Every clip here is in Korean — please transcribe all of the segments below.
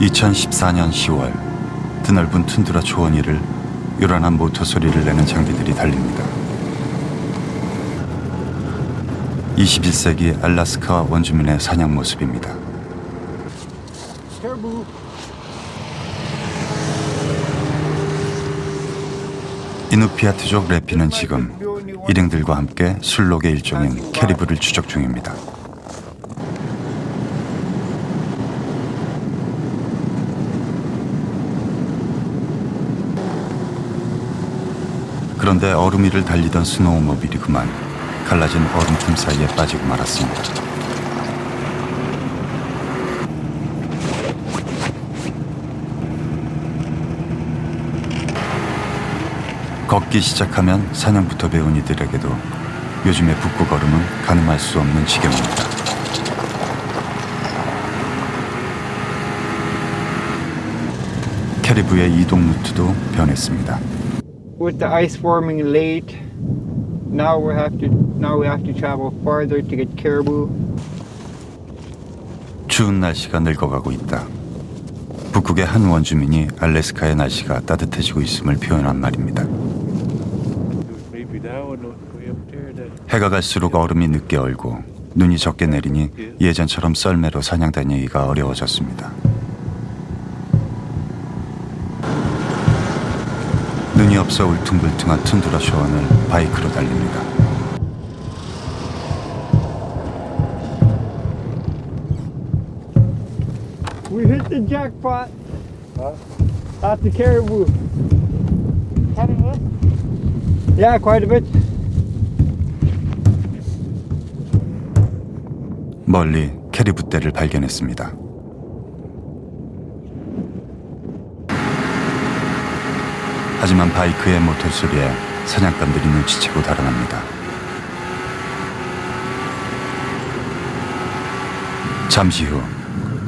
2014년 10월 드넓은 툰드라 초원 위를 요란한 모터 소리를 내는 장비들이 달립니다. 21세기 알라스카 원주민의 사냥 모습입니다. 이누피아트족 래피는 지금 일행들과 함께 술록의 일종인 캐리브를 추적 중입니다. 그런데 얼음 위를 달리던 스노우모빌이 그만 갈라진 얼음 틈 사이에 빠지고 말았습니다. 걷기 시작하면 사냥부터 배운 이들에게도 요즘의 북극 얼음은 가늠할 수 없는 지경입니다. 캐리브의 이동 루트도 변했습니다. With the ice forming late, now we have to now we have to travel farther to get caribou. 추운 날씨가 늙어가고 있다. 북극의 한 원주민이 알래스카의 날씨가 따뜻해지고 있음을 표현한 말입니다. 해가 갈수록 얼음이 늦게 얼고 눈이 적게 내리니 예전처럼 썰매로 사냥 다니기가 어려워졌습니다. 없어 울퉁불퉁한 툰드라 쇼원을 바이크로 달립니다. We hit the jackpot. At the caribou. Yeah, quite a bit. 멀리 캐리브 떼를 발견했습니다. 하지만 바이크의 모tor 소리에 사냥감들이 눈치채고 달아납니다. 잠시 후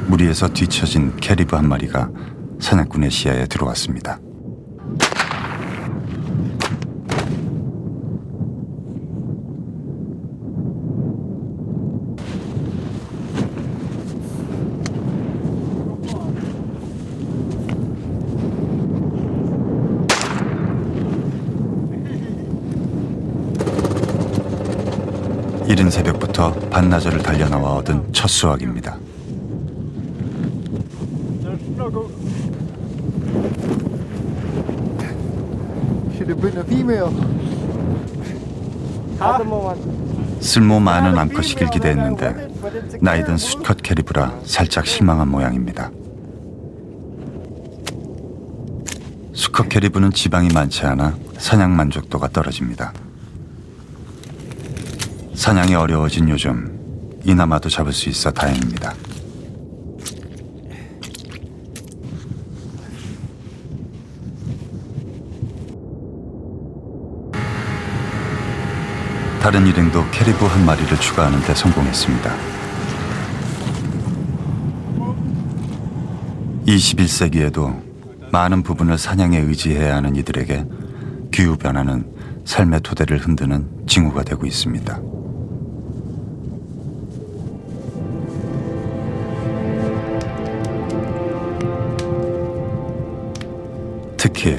무리에서 뒤처진 캐리브 한 마리가 사냥꾼의 시야에 들어왔습니다. 이른 새벽부터 반나절을 달려나와 얻은 첫 수확입니다. 쓸모 많은 암컷이길 기대했는데 나이든 수컷 캐리브라 살짝 실망한 모양입니다. 수컷 캐리브는 지방이 많지 않아 사냥 만족도가 떨어집니다. 사냥이 어려워진 요즘 이나마도 잡을 수 있어 다행입니다. 다른 일행도 캐리브 한 마리를 추가하는 데 성공했습니다. 21세기에도 많은 부분을 사냥에 의지해야 하는 이들에게 기후 변화는 삶의 토대를 흔드는 징후가 되고 있습니다. 특히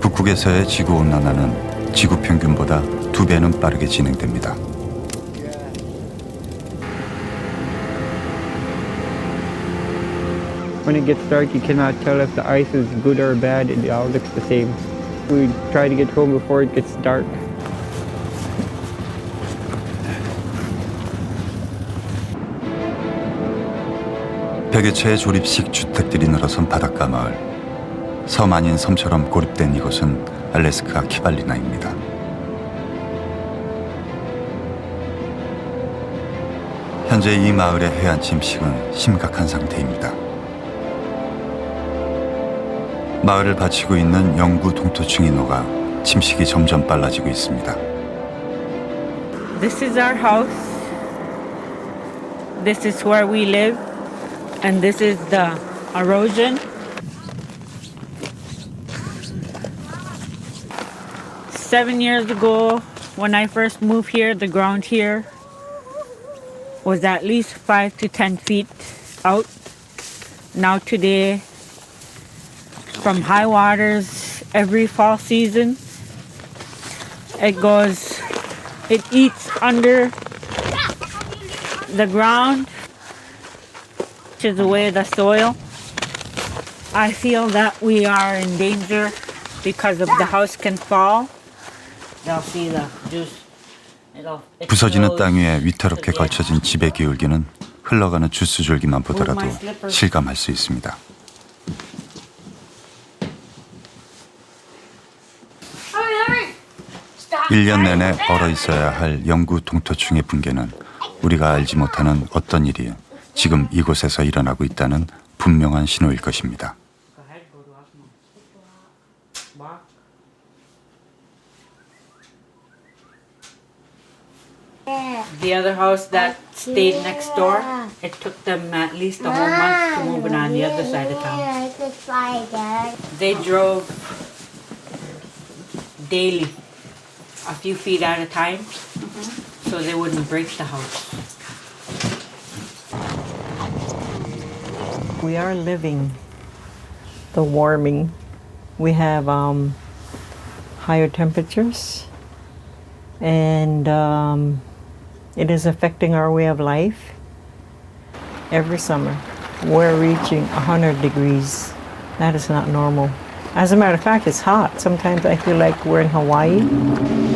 북극에서의 지구 온난화는 지구 평균보다 두 배는 빠르게 진행됩니다. When it gets dark, you cannot tell if the ice is good or bad. It all looks the same. We try to get home before it gets dark. 백여 채의 조립식 주택들이 늘어선 바닷가 마을. 섬 아닌 섬처럼 고립된 이곳은 알래스카 키발리나입니다. 현재 이 마을의 해안 침식은 심각한 상태입니다. 마을을 바치고 있는 영구 동토층이 녹아 침식이 점점 빨라지고 있습니다. This is our house. This is where we live. And this is the erosion. Seven years ago, when I first moved here, the ground here was at least five to ten feet out. now today from high waters every fall season. It goes, it eats under the ground, pushes away the soil. I feel that we are in danger because of the house can fall. 부서지는. 땅 위에 위태롭게 걸쳐진 집의 기울기는 흘러가는 주스 줄기만 보더라도 실감할 수 있습니다. 1년 내내 얼어 있어야 할 영구 동토충의 붕괴는 우리가 알지 못하는 어떤 일이 지금 이곳에서 일어나고 있다는 분명한 신호일 것입니다. The other house that stayed next door, it took them at least a whole month to move it on the other side of town. They drove daily, a few feet at a time, so they wouldn't break the house. We are living the warming. We have um, higher temperatures, and um, it is affecting our way of life. Every summer, we're reaching 100 degrees. That is not normal. As a matter of fact, it's hot. Sometimes I feel like we're in Hawaii.